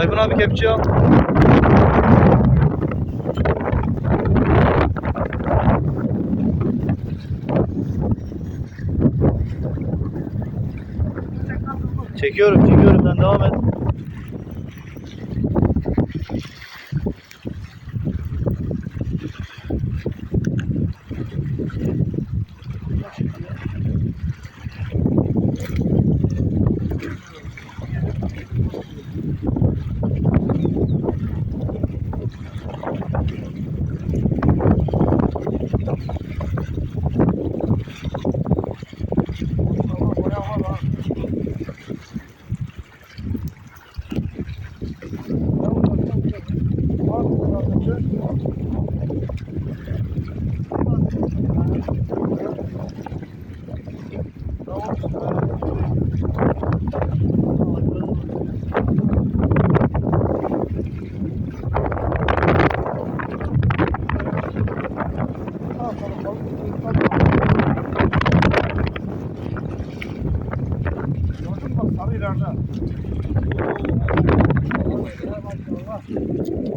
Evet. Sayfın abi kepçe al. Çekiyorum, çekiyorum. Sen devam et.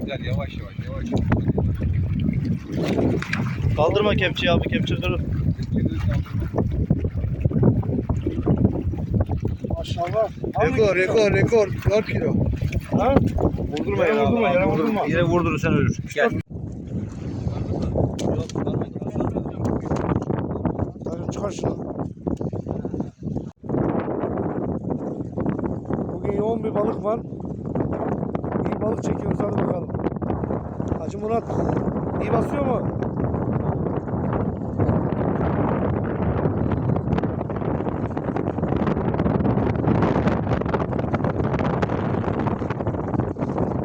Gel yavaş yavaş yavaş. Kaldırma kepçeyi abi, kepçe durur. Maşallah. Rekor rekor rekor 4 kilo. Ha? Vurdurma Yere ya. vurdurma, abi, yere vurdurma. Yere vurdurursan ölür. Gel. Hadi çıkar şunu. Bugün yoğun bir balık var. İyi balık çekiyoruz hadi bakalım. Hacı Murat iyi basıyor mu?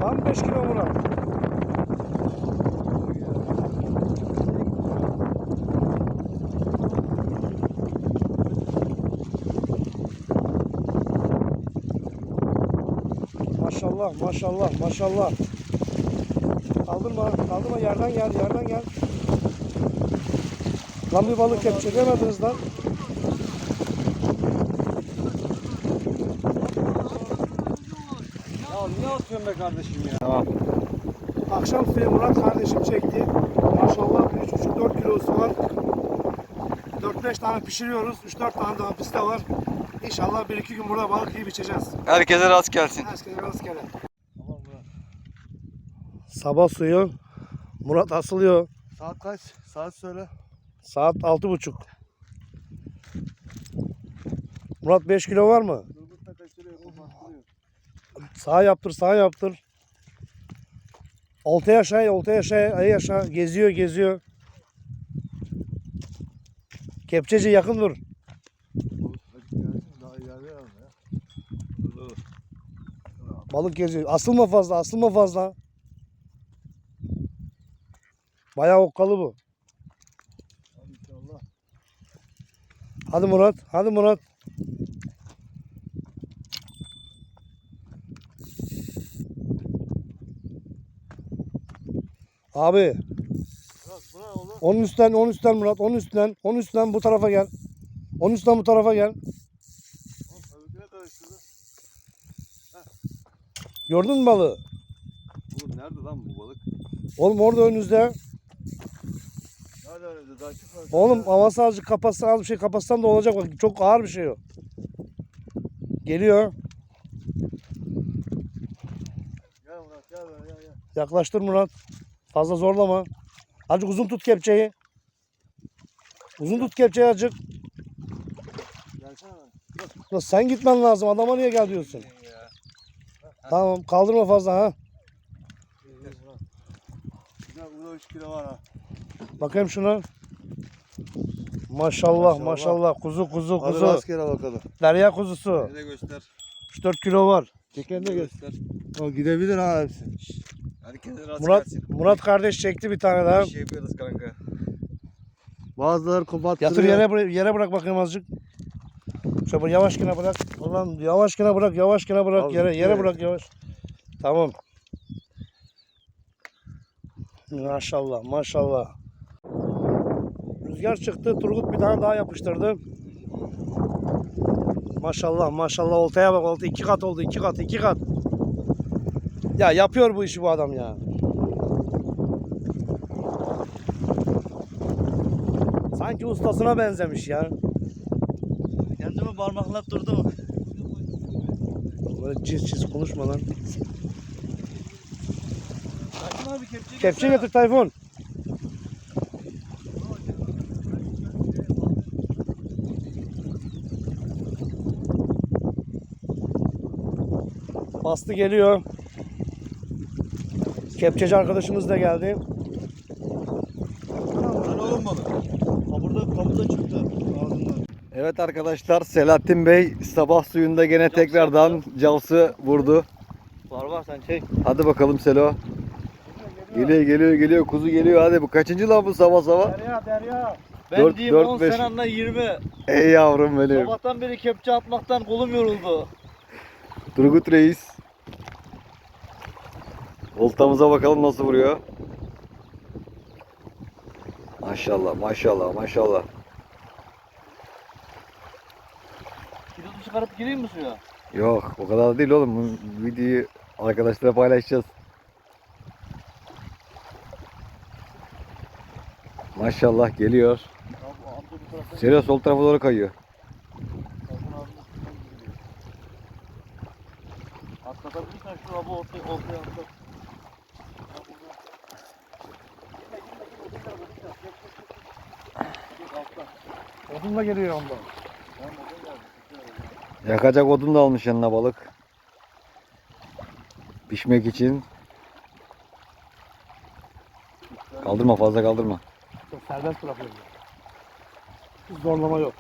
Mı 5 kilo Murat? Maşallah, maşallah, maşallah. Kaldırma, kaldırma yerden gel, yerden gel. Lan bir balık kepçe demediniz lan. Ya niye atıyorsun be kardeşim ya? Akşam suyu Murat kardeşim çekti. Maşallah 3,5-4 kilosu var. 4-5 tane pişiriyoruz. 3-4 tane daha piste var. İnşallah 1-2 gün burada balık yiyip içeceğiz. Herkese rast gelsin. Herkese rastgele. Sabah suyu Murat asılıyor. Saat kaç? Saat söyle. Saat 6.30. Murat 5 kilo var mı? Sağ yaptır, sağ yaptır. Olta yaşa, olta yaşa, ayı yaşa. Geziyor, geziyor. Kepçeci yakın dur. Balık geziyor. Asılma fazla, asılma fazla. Bayağı okkalı bu. Hadi Murat, hadi Murat. Abi. Onun üstten, onun üstten Murat, onun üstten, onun üstten bu tarafa gel. Onun üstten bu tarafa gel. Gördün mü balığı? Oğlum nerede lan bu balık? Oğlum orada önünüzde. Nerede önümüzde? Daha çıkmadı. Oğlum havası azıcık kapatsan az bir şey kapatsan da olacak bak çok ağır bir şey o. Geliyor. Gel Murat gel böyle gel gel. Yaklaştır Murat. Fazla zorlama. Azıcık uzun tut kepçeyi. Uzun tut kepçeyi azıcık. Gelsene lan. Sen gitmen lazım. Adama niye gel diyorsun? Tamam kaldırma fazla ha. Burada 3 kilo var ha. Bakayım şuna. Maşallah Maşallah. maşallah. Kuzu kuzu Hadi kuzu. rastgele bakalım. Derya kuzusu. De göster. 3-4 kilo var. Çeken de göster. O gidebilir ha hepsi. Herkese rast Murat gelsin. Murat kardeş çekti bir tane daha. Bir şey yapıyoruz kanka. Bazıları kopattırıyor. Yatır yere yere bırak bakayım azıcık. Şöyle yavaş kine bırak. Ulan yavaş kine bırak, yavaş kine bırak. Al, Yere yere bırak yavaş. Tamam. Maşallah, maşallah. Rüzgar çıktı. Turgut bir tane daha yapıştırdı. Maşallah maşallah oltaya bak olta iki kat oldu iki kat iki kat. Ya yapıyor bu işi bu adam ya. Sanki ustasına benzemiş ya. Parmakla durdum. Böyle çiz çiz konuşma lan. Tayfun abi kepçe Kepçe getir Tayfun. Bastı geliyor. Kepçeci arkadaşımız da geldi. Lan oğlum balık. Ha burada kabuda çıktı. Ağzından. Evet arkadaşlar Selahattin Bey sabah suyunda gene tekrardan cavsı vurdu. Var var sen çek. Hadi bakalım Selo. Geliyor geliyor geliyor kuzu geliyor hadi bu kaçıncı lan bu sabah sabah? Derya derya. Ben Dört- diyeyim dört, 10 beş. sen anla 20. Ey yavrum benim. Sabahtan beri kepçe atmaktan kolum yoruldu. Turgut Reis. Oltamıza bakalım nasıl vuruyor. Maşallah maşallah maşallah. Kilosu çıkarıp gireyim mi suya? Yok o kadar da değil oğlum. Bu videoyu arkadaşlara paylaşacağız. Maşallah geliyor. Selo sol tarafa doğru kayıyor. Atlatabilirsen şu abi ortaya ortaya. Odunla geliyor ondan. Tamam, oradan geldi. Yakacak odun da almış yanına balık. Pişmek için. Kaldırma fazla kaldırma. Çok serbest bırakıyorum. Hiç zorlama yok.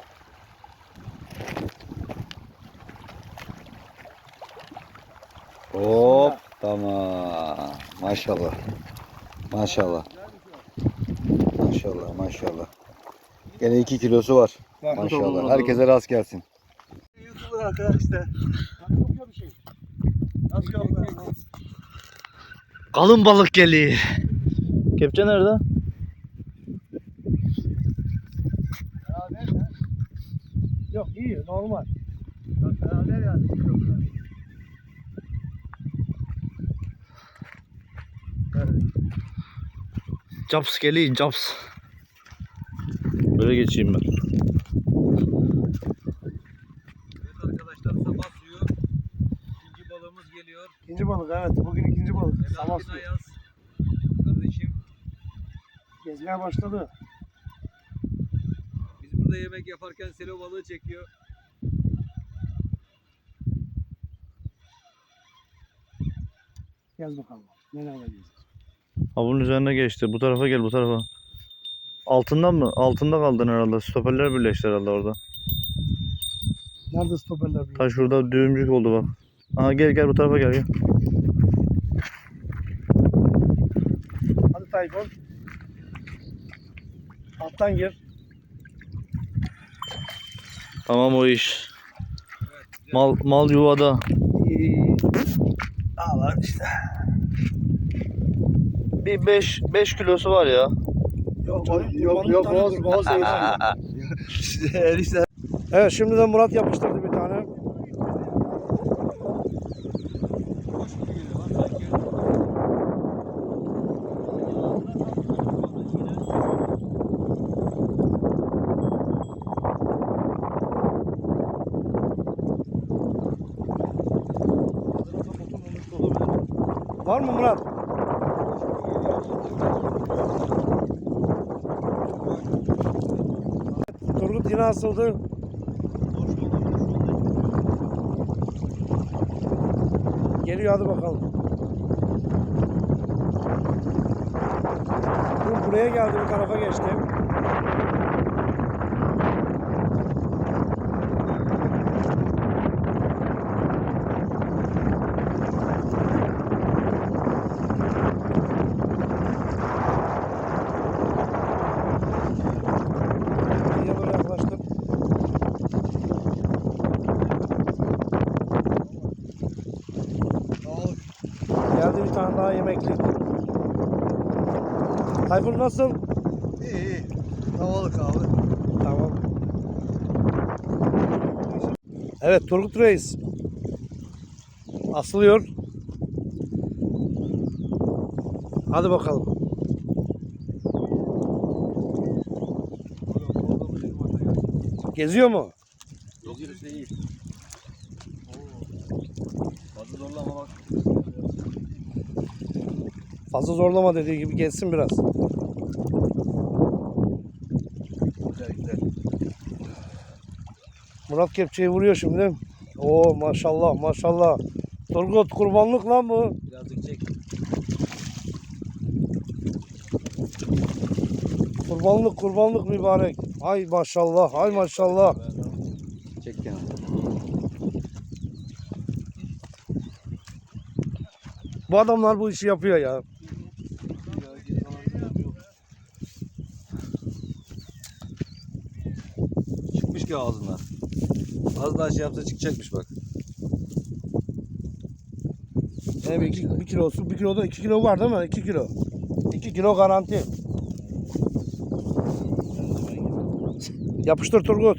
Hop tamam. Maşallah. Maşallah. Maşallah maşallah. Gene 2 kilosu var. Maşallah. Herkese rast gelsin. Arkadaşlar. Kalın balık geliyor. Kepçe nerede? Yok iyi normal. Caps geliyor caps. Böyle geçeyim ben. Evet arkadaşlar sabah suyu. İkinci balığımız geliyor. İkinci balık evet. Bugün ikinci Ayaz. Kardeşim Gezmeye başladı. biz burada yemek yaparken selo balığı çekiyor. Gel bakalım. Neler geleceğiz. Ha bunun üzerine geçti. Bu tarafa gel bu tarafa. Altından mı? Altında kaldın herhalde. Stoperler birleşti herhalde orada. Nerede stoperler? Ta şurada düğümcük oldu bak. Aha gel gel bu tarafa gel gel. Tayfun. Alttan gir. Tamam o iş. Mal mal yuvada. İyi. Al lan işte. Bir 5 5 kilosu var ya. Yok yok, yok, boğaz- boğaz Evet şimdiden Murat yapıştırdı bir tane. Var mı Murat? Turgut yine asıldı. Geliyor hadi bakalım. Bu buraya geldi bu tarafa geçti. İyiye böyle yaklaştım. Geldi bir tane daha yemeklik. Tayfun nasıl? İyi iyi. Havalık abi. Tamam. Evet Turgut Reis. Asılıyor. Hadi bakalım. Geziyor mu? Geziyoruz değil. Fazla zorlama bak. Fazla zorlama dediği gibi gezsin biraz. Güzel güzel. Murat kepçeyi vuruyor şimdi. Oo maşallah maşallah. Turgut kurbanlık lan bu. Birazcık çek. Kurbanlık kurbanlık mübarek. Ay maşallah ay maşallah. Çek kenara. Bu adamlar bu işi yapıyor ya. Çıkmış ki ağzından. Az daha şey yapsa çıkacakmış bak. Ne bir, bir kilosu, bir kiloda iki kilo var değil mi? İki kilo. İki kilo garanti. Yapıştır Turgut.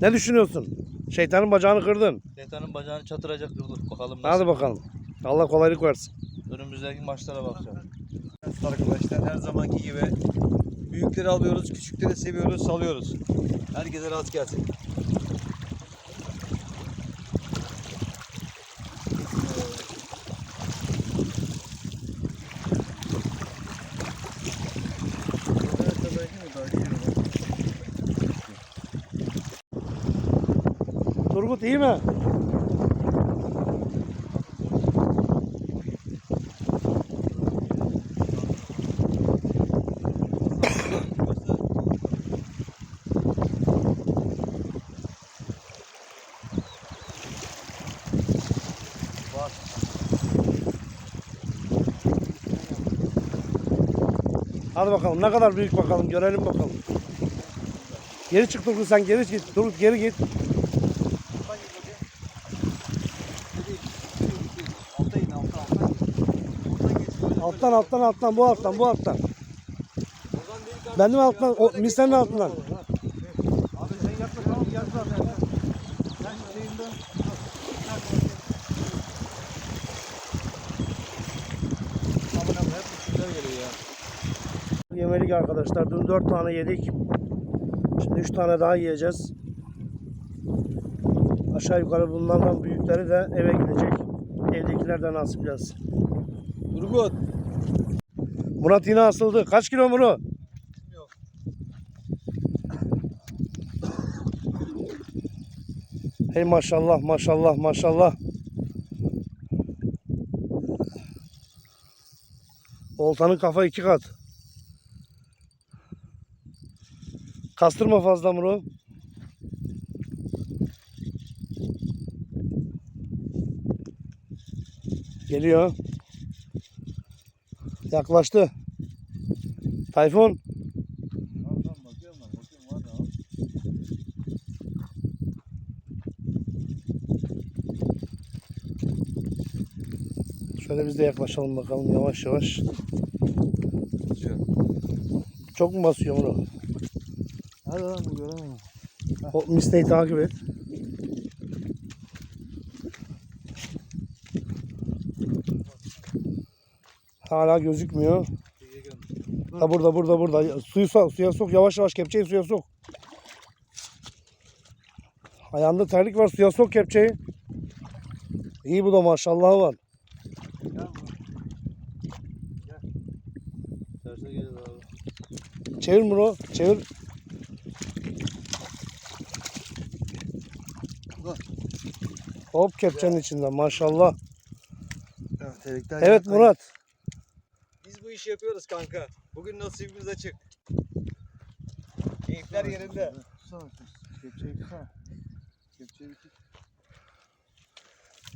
Ne düşünüyorsun? Şeytanın bacağını kırdın. Şeytanın bacağını çatıracak kırdık. Bakalım nasıl. Hadi bakalım. Allah kolaylık versin. Önümüzdeki maçlara bakacağım. Arkadaşlar her zamanki gibi büyükleri alıyoruz, küçükleri seviyoruz, salıyoruz. Herkese rast gelsin. Turgut iyi mi? Hadi bakalım ne kadar büyük bakalım görelim bakalım. Geri çık Turgut sen geri git. Turgut geri git. Alttan alttan alttan bu alttan bu alttan. Benim alttan o misenin altından. Abi sen yapma gel zaten. Sen şeyinden. Yemelik arkadaşlar. Dün 4 tane yedik. Şimdi 3 tane daha yiyeceğiz. Aşağı yukarı bunlardan büyükleri de eve gidecek. Evdekiler de nasip biraz. Turgut. Murat yine asıldı. Kaç kilo Murat? Hey maşallah maşallah maşallah. Oltanın kafa iki kat. Kastırma fazla Murat. Geliyor. Yaklaştı. Tayfun. Şöyle biz de yaklaşalım bakalım yavaş yavaş. Çok mu basıyor bunu? Hadi lan bu göremiyorum. O misneyi takip et. Hala gözükmüyor. Ha burada burada burada. Suyu sok, suya sok yavaş yavaş kepçeyi suya sok. Ayağında terlik var suya sok kepçeyi. İyi bu da maşallah var. Çevir bunu çevir. Hop kepçenin içinden maşallah. Evet Murat. Biz bu işi yapıyoruz kanka. Bugün nasibimiz açık. Keyifler yerinde. Kepçeyi tutsana. Kepçeyi bir tut.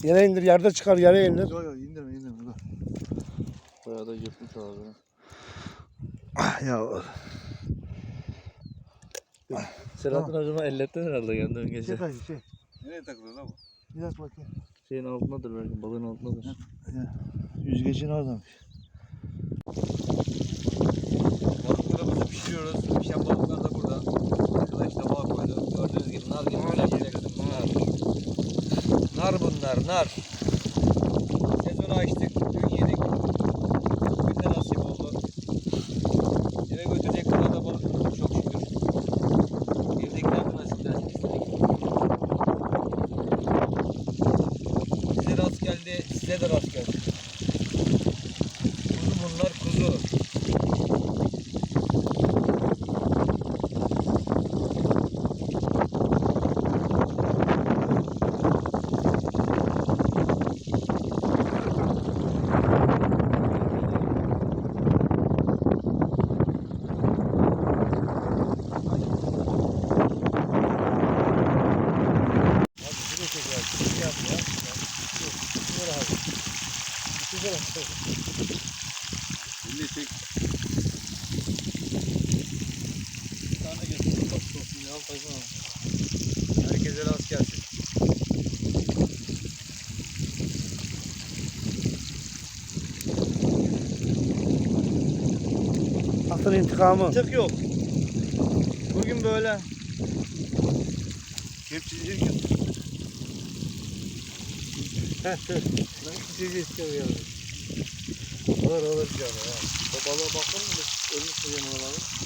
Yere indir yerde çıkar yere indir. Yo yo indirme indirme dur. Bayağı da yırtmış abi. Ya Selahattin hocama ellettin herhalde kendi ön gece. Çek hadi çek. Nereye takılıyor lan bu? Biraz bakayım. Şeyin altındadır belki balığın altındadır. Ya, yüzgecin oradamış. Balıklarımızı pişiriyoruz. Pişen balıklar da burada. Arkadaş tabağa koydu. Gördüğünüz gibi nar gibi böyle yapacaksın. Nar. Nar bunlar nar. Sezonu açtık. Size de rast geldi. Kuzu bunlar kuzu. Şimdi çek. Bir tane getir. Ya. Baksana. Herkese rast gelsin. Atın intikamı. Tık yok. Bugün böyle. Kepçecilik yap. Heh heh. Ben kepçeci istiyorum yani. Olur olur canım ya. Balığa bakalım mı? Ölmüş mü balığı?